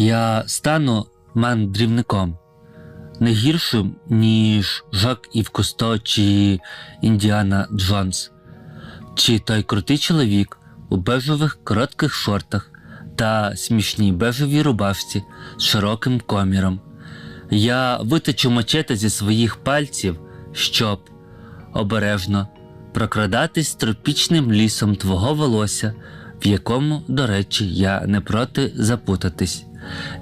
Я стану мандрівником не гіршим, ніж Жак Ів Кусто чи Індіана Джонс, чи той крутий чоловік у бежевих коротких шортах та смішній бежевій рубашці з широким коміром. Я виточу мачете зі своїх пальців, щоб обережно прокрадатись тропічним лісом твого волосся, в якому, до речі, я не проти запутатись.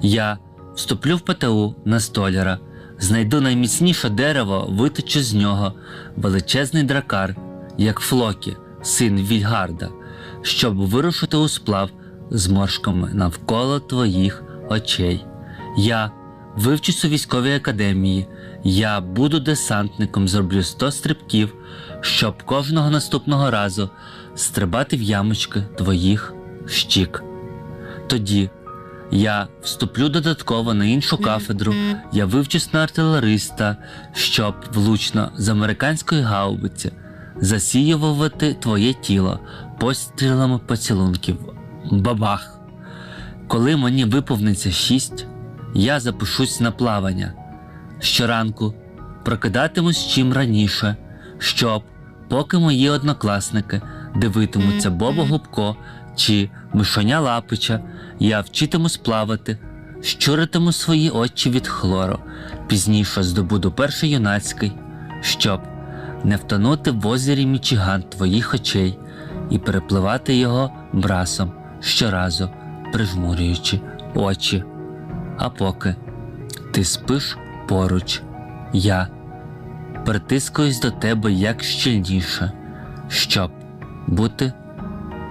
Я вступлю в ПТУ на столяра, знайду найміцніше дерево, виточу з нього величезний дракар, як Флокі, син Вільгарда, щоб вирушити у сплав з моршками навколо твоїх очей. Я вивчусь у військовій академії, я буду десантником, зроблю 100 стрибків, щоб кожного наступного разу стрибати в ямочки твоїх щік. Тоді я вступлю додатково на іншу кафедру, я вивчусь на артилериста, щоб влучно з американської гаубиці засіювати твоє тіло пострілами поцілунків. Бабах! Коли мені виповниться шість, я запишусь на плавання. Щоранку прокидатимусь чим раніше, щоб, поки мої однокласники дивитимуться Боба Губко чи Мишоня Лапича, я вчитимусь плавати, щуритиму свої очі від хлору, пізніше здобуду перший юнацький, щоб не втонути в озері Мічиган твоїх очей і перепливати його брасом щоразу, прижмурюючи очі. А поки ти спиш поруч, я притискуюсь до тебе як щільніше, щоб бути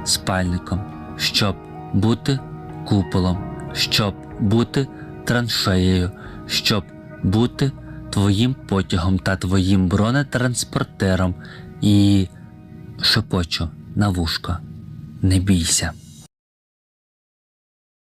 спальником, щоб бути куполом, щоб бути траншеєю, щоб бути твоїм потягом та твоїм бронетранспортером і шепочу на вушко. Не бійся.